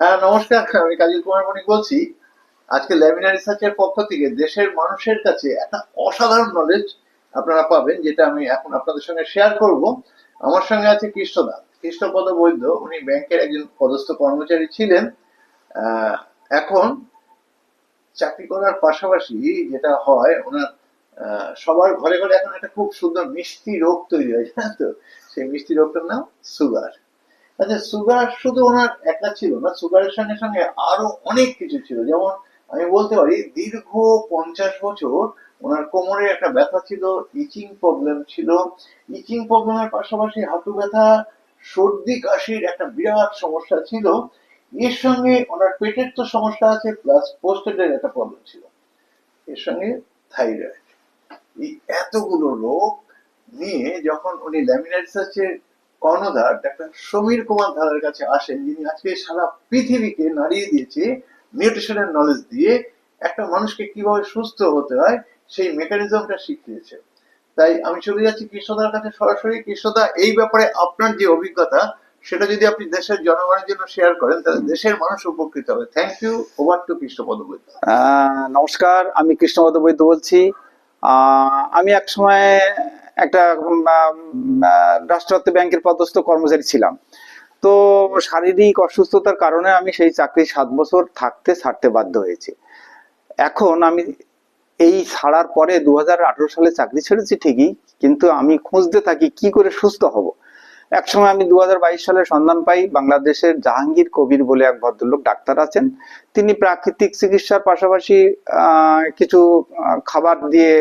হ্যাঁ নমস্কার, আমি কাজল কুমার মণিক বলছি। আজকে ল্যামিনা রিসার্চের পক্ষ থেকে দেশের মানুষের কাছে একটা অসাধারণ নলেজ আপনারা পাবেন, যেটা আমি এখন আপনাদের সঙ্গে শেয়ার করব। আমার সঙ্গে আছে কৃষ্ণদা কৃষ্ণপদ বৈদ্য, উনি ব্যাংকের একজন পদস্থ কর্মচারী ছিলেন। এখন চাকরি করার পাশাপাশি যেটা হয়, ওনার সবার ঘরে ঘরে এখন একটা খুব সুন্দর মিষ্টি রোগ তৈরি হয়, জানেন তো? সেই মিষ্টি রোগটার নাম সুগার। আচ্ছা সুগার শুধু ওনার একটা ছিল না, সুগারের সঙ্গে সঙ্গে আরও অনেক কিছু ছিল। যেমন আমি বলতে পারি, দীর্ঘ পঞ্চাশ বছর ওনার কোমরে একটা ব্যথা ছিল ইচিং প্রবলেম ছিল। ইচিং প্রবলেমের পাশাপাশি হাঁটু ব্যথা, সর্দি, কাশির একটা বিরাট সমস্যা ছিল। এর সঙ্গে ওনার পেটের তো সমস্যা আছে প্লাস পোস্টেডের একটা প্রবলেম ছিল। এর সঙ্গে থাইরয়েড এই এতগুলো রোগ নিয়ে যখন উনি ল্যামিনা রিসার্চের কর্ণধার ডাক্তার সমীর কুমার ধারের কাছে আসেন। যিনি আজকে সারা পৃথিবীকে নাড়িয়ে দিয়েছে, নিউট্রিশনের নলেজ দিয়ে একটা মানুষকে কীভাবে সুস্থ হতে হয়, সেই মেকানিজমটা শিখিয়েছে। তাই আমি চলে যাচ্ছি কৃষ্ণদার কাছে সরাসরি। কৃষ্ণদা, এই ব্যাপারে আপনার যে অভিজ্ঞতা, সেটা যদি আপনি দেশের জনগণের জন্য শেয়ার করেন, তাহলে দেশের মানুষ উপকৃত হবে। Thank you over to Krishnapada Baidya নমস্কার, আমি কৃষ্ণপদ বৈদ্য বলছি। আমি এক সময় একটা রাষ্ট্রায়ত্ত ব্যাংকের পদস্থ কর্মচারী ছিলাম। তো শারীরিক অসুস্থতার কারণে আমি সেই চাকরি সাত বছর থাকতে, ছাড়তে বাধ্য হয়েছি। এখন আমি এই ছাড়ার পরে দু হাজার আঠারো সালে চাকরি ছেড়েছি ঠিকই, কিন্তু আমি খুঁজতে থাকি কি করে সুস্থ হব। একসময় আমি দু সালে সন্ধান পাই, বাংলাদেশের জাহাঙ্গীর কবির বলে এক ভদ্রলোক ডাক্তার আছেন। তিনি প্রাকৃতিক চিকিৎসার পাশাপাশি কিছু খাবার দিয়ে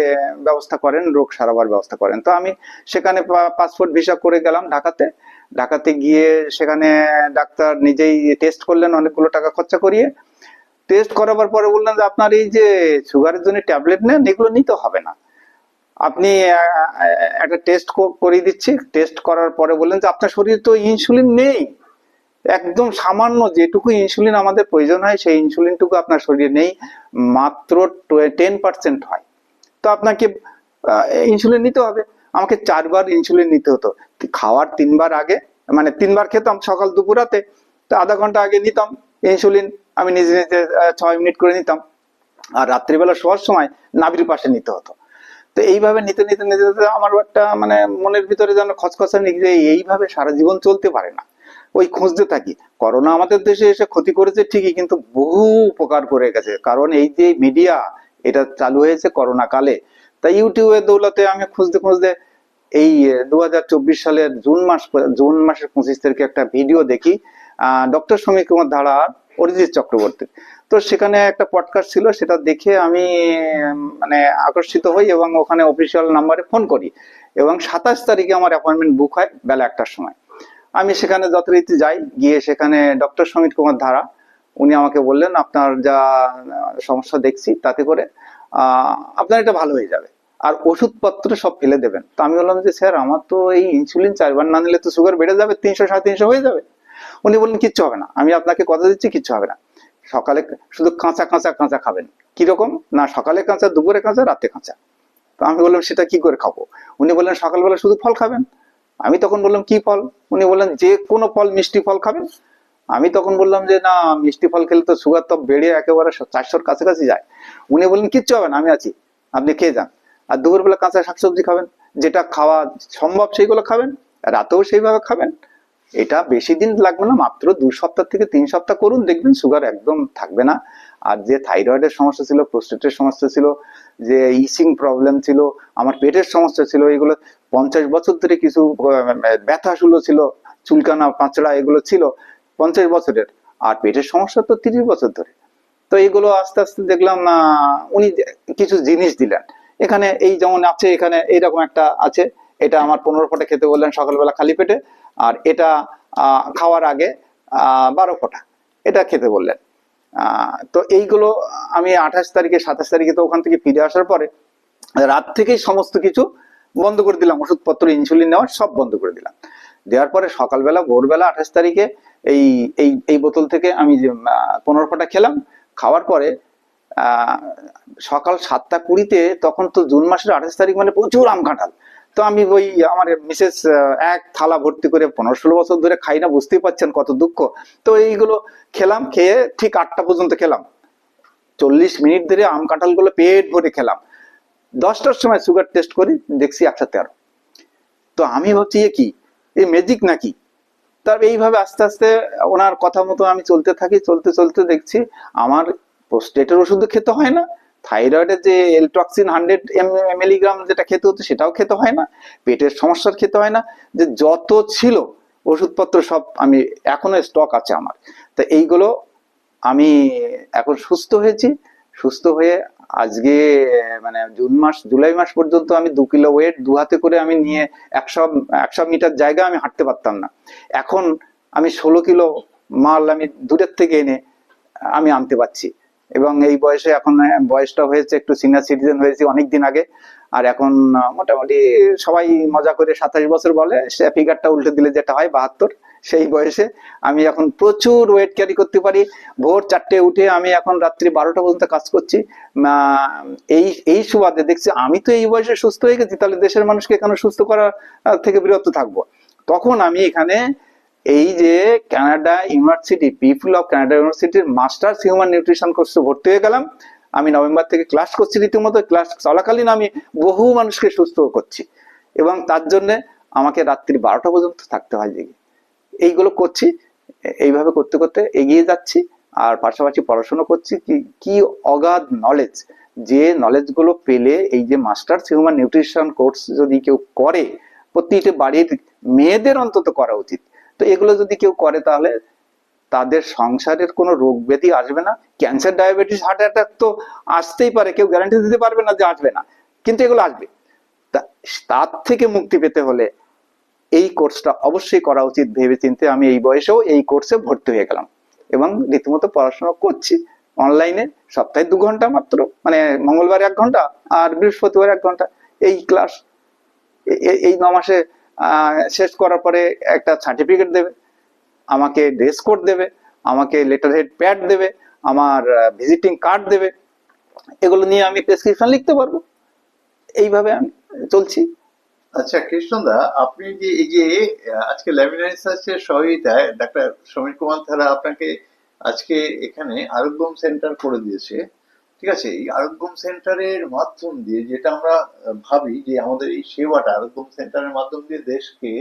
ব্যবস্থা করেন, রোগ সারাবার ব্যবস্থা করেন। তো আমি সেখানে পাসপোর্ট ভিসা করে গেলাম ঢাকাতে। ঢাকাতে গিয়ে সেখানে ডাক্তার নিজেই টেস্ট করলেন, অনেকগুলো টাকা খরচা করিয়ে। টেস্ট করাবার পরে বললেন যে, আপনার এই যে সুগারের জন্য ট্যাবলেট নেন, এগুলো নিতে হবে না। আপনি একটা টেস্ট করিয়ে দিচ্ছি। টেস্ট করার পরে বললেন যে, আপনার শরীরে তো ইনসুলিন নেই। একদম সামান্য যেটুকু ইনসুলিন আমাদের প্রয়োজন হয়, সেই ইনসুলিনটুকু আপনার শরীরে নেই, মাত্র টেন পার্সেন্ট হয়। তো আপনাকে ইনসুলিন নিতে হবে। আমাকে চারবার ইনসুলিন নিতে হতো। খাওয়ার তিনবার আগে মানে তিনবার খেতাম সকাল দুপুর রাতে, তো আধা ঘণ্টা আগে নিতাম ইনসুলিন আমি নিজে নিজে ছয় মিনিট করে নিতাম। আর রাত্রিবেলা শোয়ার সময় নাভির পাশে নিতে হতো। তো এইভাবে নিতে নিতে নিতে নিতে আমার একটা মানে মনের ভিতরে যেন খচখচানি যে এইভাবে সারা জীবন চলতে পারে না। ওই খুঁজতে থাকি। করোনা আমাদের দেশে এসে ক্ষতি করেছে ঠিকই, কিন্তু বহু উপকার করে গেছে। কারণ এই যে মিডিয়া এটা চালু হয়েছে করোনা কালে। তাই ইউটিউবের দৌলতে আমি খুঁজতে খুঁজতে এই দু হাজার চব্বিশ সালের জুন মাস, জুন মাসের পঁচিশ তারিখে একটা ভিডিও দেখি। আহ, ডক্টর সমীর কুমার ধারা অরিজিৎ চক্রবর্তী তো সেখানে একটা পডকাস্ট ছিল, সেটা দেখে আমি মানে আকর্ষিত হই এবং ওখানে অফিসিয়াল নাম্বারে ফোন করি এবং সাতাশ তারিখে আমার অ্যাপয়েন্টমেন্ট বুক হয় বেলা একটার সময়। আমি সেখানে যথারীতি যাই, গিয়ে সেখানে ডক্টর সমীর কুমার ধারা, উনি আমাকে বললেন, আপনার যা সমস্যা দেখছি, তাতে করে আপনার এটা ভালো হয়ে যাবে। আর ওষুধপত্র সব ফেলে দেবেন। তো আমি বললাম যে, স্যার, আমার তো এই ইনসুলিন চারবার না নিলে তো সুগার বেড়ে যাবে, তিনশো, সাড়ে তিনশো হয়ে যাবে। উনি বললেন, কিচ্ছু হবে না, আমি আপনাকে কথা দিচ্ছি, কিচ্ছু হবে না। সকালে শুধু কাঁচা কাঁচা কাঁচা খাবেন। কীরকম? না, সকালে কাঁচা, দুপুরে কাঁচা, রাতে কাঁচা। তো আমি বললাম, সেটা কি করে খাব? উনি বললেন, সকালবেলা শুধু ফল খাবেন? আমি তখন বললাম, কি ফল? উনি বললেন, যে কোনো ফল, মিষ্টি ফল খাবেন? আমি তখন বললাম যে, না, মিষ্টি ফল খেলে তো সুগার তো বেড়ে একেবারে চারশোর কাছাকাছি যায়। উনি বললেন, কিচ্ছু হবে না, আমি আছি। আপনি খেয়ে যান। আর দুপুরবেলা কাঁচা শাকসবজি খাবেন। যেটা খাওয়া সম্ভব সেইগুলো খাবেন। রাতেও সেইভাবে খাবেন। এটা বেশি দিন লাগবে না, মাত্র দু সপ্তাহ থেকে তিন সপ্তাহ করুন, দেখবেন সুগার একদম থাকবে না। আর যে থাইরয়েডের সমস্যা ছিল প্রোস্টেটের সমস্যা ছিল, যে ইসিং প্রবলেম ছিল, আমার পেটের সমস্যা ছিল, এগুলো পঞ্চাশ বছর ধরে কিছু ব্যথা শুলো ছিল, চুলকানা, পাঁচড়া এগুলো ছিল, পঞ্চাশ বছরের। আর পেটের সমস্যা তো তিরিশ বছর ধরে। তো এগুলো আস্তে আস্তে দেখলাম উনি কিছু জিনিস দিলেন। এখানে এই যেমন আছে, এখানে এইরকম একটা আছে। এটা আমার পনেরো ফোঁটা খেতে বললেন সকালবেলা খালি পেটে, আর এটা খাওয়ার আগে বারো ফোঁটা। এটা খেতে বললেন। তো এইগুলো আমি আঠাশ তারিখে, সাতাশ তারিখে তো ওখান থেকে ফিরে আসার পরে রাত থেকেই সমস্ত কিছু বন্ধ করে দিলাম। ওষুধপত্র ইনসুলিন নেওয়া সব বন্ধ করে দিলাম। দেওয়ার পরে সকালবেলা, ভোরবেলা আঠাশ তারিখে এই এই এই বোতল থেকে আমি পনেরো ফোঁটা খেলাম, খাওয়ার পরে সকাল সাতটা কুড়িতে তখন তো জুন মাসের আঠাশ তারিখ মানে প্রচুর আম কাঁঠাল। তো আমি ওই আমার মিসেস এক থালা ভর্তি করে পনেরো ষোলো বছর ধরে খাই না, বুঝতেই পারছেন কত দুঃখ। তো এইগুলো খেলাম, খেয়ে ঠিক আটটা পর্যন্ত খেলাম। চল্লিশ মিনিট ধরে আম কাঁঠালগুলো পেট ভরে খেলাম। দশটার সময় সুগার টেস্ট করি, দেখছি একশো তেরো তো আমি ভাবছি, এ কি? এই ম্যাজিক নাকি? তার এইভাবে আস্তে আস্তে ওনার কথা মতো আমি চলতে থাকি, চলতে চলতে দেখছি, আমার পোস্টেটের ওষুধ খেতে হয় না থাইরয়েডের যে এলটক্সিন হান্ড্রেড মিলিগ্রাম যেটা খেতে হতো সেটাও খেতে হয় না। পেটের সমস্যার খেতে হয় না। যে যত ছিল ওষুধপত্র সব আমি এখনও স্টক আছে আমার। তো এইগুলো আমি এখন সুস্থ হয়েছি। সুস্থ হয়ে আজকে মানে জুন মাস, জুলাই মাস পর্যন্ত আমি দু কিলো ওয়েট দু হাতে করে আমি নিয়ে একশো একশো মিটার জায়গা আমি হাঁটতে পারতাম না। এখন আমি ষোলো কিলো মাল আমি দূরের থেকে এনে আমি আনতে পারছি। এবং এই বয়সে এখন বয়সটা হয়েছে একটু সিনিয়র সিটিজেন হয়েছি অনেক দিন আগে। আর এখন মোটামুটি সবাই মজা করে সাতাশ বছর বলে, সে ফিগারটা উল্টে দিলে যেটা হয়, বাহাত্তর, সেই বয়সে আমি এখন প্রচুর ওয়েট ক্যারি করতে পারি। ভোর চারটে উঠে আমি এখন রাত্রি বারোটা পর্যন্ত কাজ করছি। এই এই সুবাদে দেখছি আমি তো এই বয়সে সুস্থ হয়ে গেছি, তাহলে দেশের মানুষকে কেন সুস্থ করার থেকে বিরত থাকব? তখন আমি এখানে এই যে Canada university people of Canada ইউনিভার্সিটির মাস্টার্স হিউম্যান নিউট্রিশন কোর্সে ভর্তি হয়ে গেলাম। আমি নভেম্বর থেকে ক্লাস করছি রীতিমতো। ক্লাস চলাকালীন আমি বহু মানুষকে সুস্থ করছি এবং তার জন্য আমাকে রাত্রি বারোটা পর্যন্ত থাকতে হয় জেগে। এইগুলো করছি, এইভাবে করতে করতে এগিয়ে যাচ্ছি আর পাশাপাশি পড়াশোনা করছি। কি কি অগাধ নলেজ যে নলেজগুলো পেলে এই যে মাস্টার্স হিউম্যান নিউট্রিশন কোর্স যদি কেউ করে, প্রতিটি বাড়ির মেয়েদের অন্তত করা উচিত। তো এগুলো যদি কেউ করে তাহলে তাদের সংসারের কোনো রোগ ব্যাধি আসবে না। ক্যান্সার, ডায়াবেটিস হার্ট অ্যাটাক তো আসতেই পারে, কেউ গ্যারান্টি দিতে পারবে না যে আসবে না, কিন্তু এগুলো আসবে। তার থেকে মুক্তি পেতে হলে এই কোর্সটা অবশ্যই করা উচিত। ভেবে চিন্তে আমি এই বয়সেও এই কোর্সে ভর্তি হয়ে গেলাম এবং রীতিমতো পড়াশোনা করছি। অনলাইনে সপ্তাহে দু ঘণ্টা মাত্র মানে মঙ্গলবার এক ঘণ্টা আর বৃহস্পতিবার এক ঘণ্টা। এই ক্লাস এই ন মাসে শেষ করার পরে একটা সার্টিফিকেট দেবে, আমাকে ড্রেস কোড দেবে, আমাকে লেটার হেড প্যাড দেবে, আমার ভিজিটিং কার্ড দেবে। এগুলো নিয়ে আমি প্রেসক্রিপশন লিখতে পারব। এইভাবে আমি চলছি। আচ্ছা কৃষ্ণদা আপনি যে এই যে আজকে ল্যামিনার সহযোগিতায় ডাক্তার সমীর কুমার থারা আপনাকে আজকে এখানে আরোগ্যম সেন্টার করে দিয়েছে। ঠিক আছে? এই আরোগ্যম সেন্টারের মাধ্যম দিয়ে যেটা আমরা ভাবি যে আমাদের এই সেবাটা আরোগ্যম সেন্টারের মাধ্যম দিয়ে দেশকে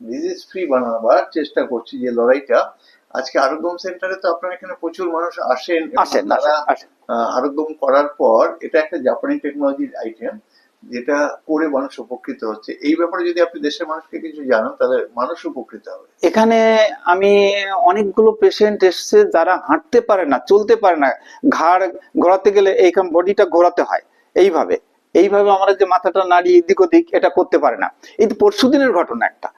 ডিজিজ ফ্রি বানাবার চেষ্টা করছি যে লড়াইটা। আজকে আরোগ্যম সেন্টারে তো আপনার এখানে প্রচুর মানুষ আসেন আসেন তারা আরোগ্যম করার পর এটা একটা জাপানি টেকনোলজির আইটেম যেটা করে মানুষ উপকৃত হচ্ছে। এই ব্যাপারে যদি আপনি দেশের মানুষকে কিছু জানান, তাহলে মানুষ উপকৃত হবে। এখানে আমি অনেকগুলো পেশেন্ট এসছে যারা হাঁটতে পারে না, চলতে পারে না। ঘাড় ঘোরাতে গেলে এইখান বডিটা ঘোরাতে হয়। এইভাবে। এইভাবে আমরা যে মাথাটা নাড়িয়ে এদিক ওদিক এটা করতে পারে না। এই তো পরশু দিনের ঘটনা একটা।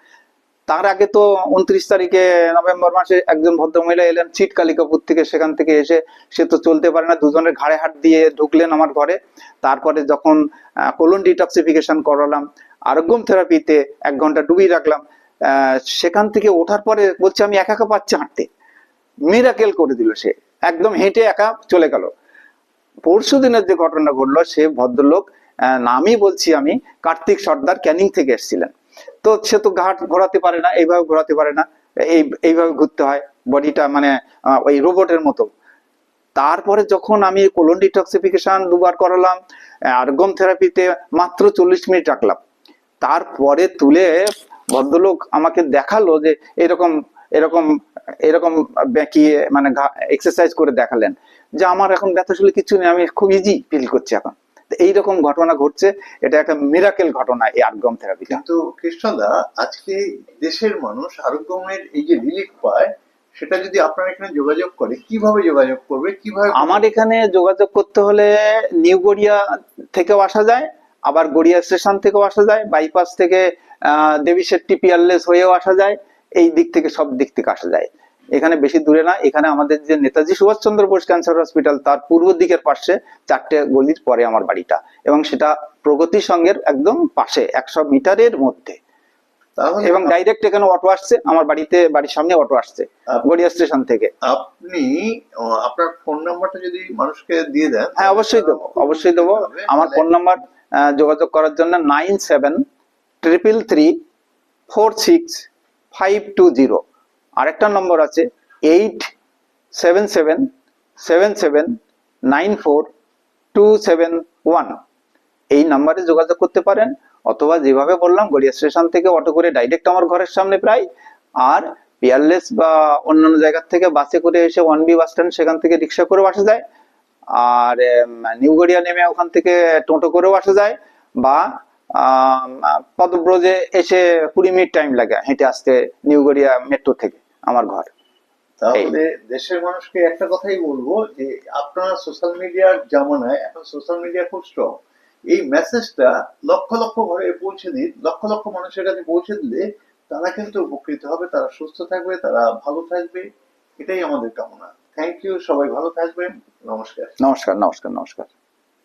তার আগে তো উনত্রিশ তারিখে নভেম্বর মাসে একজন ভদ্রমহিলা এলেন চিট কালিকাপুর থেকে, সেখান থেকে এসে সে তো চলতে পারে না, দুজনের ঘাড়ে হাত দিয়ে ঢুকলেন আমার ঘরে। তারপরে যখন কোলন ডিটক্সিফিকেশন করালাম আরোগ্যম থেরাপিতে এক ঘণ্টা ডুবিয়ে রাখলাম সেখান থেকে ওঠার পরে বলছে, আমি একা একা পাচ্ছি হাঁটতে। মিরাকেল করে দিল সে। একদম হেঁটে একা চলে গেল। পরশু দিনের যে ঘটনা ঘটলো, সে ভদ্রলোক নামই বলছি আমি, কার্তিক সর্দার ক্যানিং থেকে এসেছিলেন। তো সে তো ঘাট ঘোরাতে পারে না, এইভাবে ঘোরাতে পারে না। এই, এইভাবে ঘুরতে হয়, বডিটা মানে ওই রোবটের মতো। তারপরে যখন আমি কোলন ডিটক্সিফিকেশন দুবার করালাম, আর আর্গম থেরাপিতে মাত্র চল্লিশ মিনিট রাখলাম। তারপরে তুলে ভদ্রলোক আমাকে দেখাল যে এরকম এরকম এরকম বেঁকিয়ে মানে এক্সারসাইজ করে দেখালেন। যে আমার এখন ব্যথা শুলে কিছু নেই, আমি খুব ইজি ফিল করছি এখন। তো এইরকম ঘটনা ঘটছে এটা একটা মিরাকেল ঘটনা এই আর্গম থেরাপি কিন্তু কৃষ্ণদা আজকে দেশের মানুষ আরোগ্যমের এই যে রিলিফ পায় সেটা যদি আপনার এখানে যোগাযোগ করে কীভাবে যোগাযোগ করবে কীভাবে আমার এখানে যোগাযোগ করতে হলে নিউ গড়িয়া থেকেও আসা যায় আবার গড়িয়া স্টেশন থেকেও আসা যায় বাইপাস থেকে আহ, দেবী শেট্টি পিয়ারলেস হয়েও আসা যায় এই দিক থেকে সব দিক থেকে আসা যায়। এখানে বেশি দূরে না এখানে আমাদের যে নেতাজি সুভাষচন্দ্র বোস ক্যান্সার হসপিটাল তার পূর্ব দিকের পাশে চারটে গলির পরে আমার বাড়িটা এবং সেটা প্রগতি সঙ্গের একদম পাশে একশো মিটারের মধ্যে। এবং ডাইরেক্ট এখানে অটো আসছে আমার বাড়িতে বাড়ির সামনে অটো আসছে গড়িয়া স্টেশন থেকে। আপনি আপনার ফোন নাম্বারটা যদি মানুষকে দিয়ে দেন হ্যাঁ অবশ্যই দেবো অবশ্যই দেবো। আমার ফোন নাম্বার যোগাযোগ করার জন্য nine seven triple three four six five two zero আরেকটা নম্বর আছে eight seven seven seven seven nine four two seven one. এই নাম্বারে যোগাযোগ করতে পারেন, অথবা যেভাবে বললাম, গড়িয়া স্টেশন থেকে অটো করে ডাইরেক্ট আমার ঘরের সামনে প্রায়, আর পিয়ারলেস বা অন্যান্য জায়গা থেকে বাসে করে এসে ওয়ান বি বাস স্ট্যান্ড সেখান থেকে রিক্সা করেও আসা যায়, আর নিউ গড়িয়া নেমে ওখান থেকে টোটো করেও আসা যায়, বা পদব্রজে এসে কুড়ি মিনিট টাইম লাগে হেঁটে আসতে নিউ গড়িয়া মেট্রো থেকে। আমার ঘর। তাহলে দেশের মানুষকে একটা কথাই বলব যে আপনারা সোশ্যাল মিডিয়ার জামানায় এখন সোশ্যাল মিডিয়া খুব স্ট্রং এই মেসেজটা লক্ষ লক্ষ ঘরে পৌঁছে দিন লক্ষ লক্ষ মানুষের কাছে পৌঁছে দিলে তারা কিন্তু উপকৃত হবে তারা সুস্থ থাকবে তারা ভালো থাকবে। এটাই আমাদের কামনা। থ্যাংক ইউ সবাই ভালো থাকবেন। নমস্কার। নমস্কার নমস্কার নমস্কার।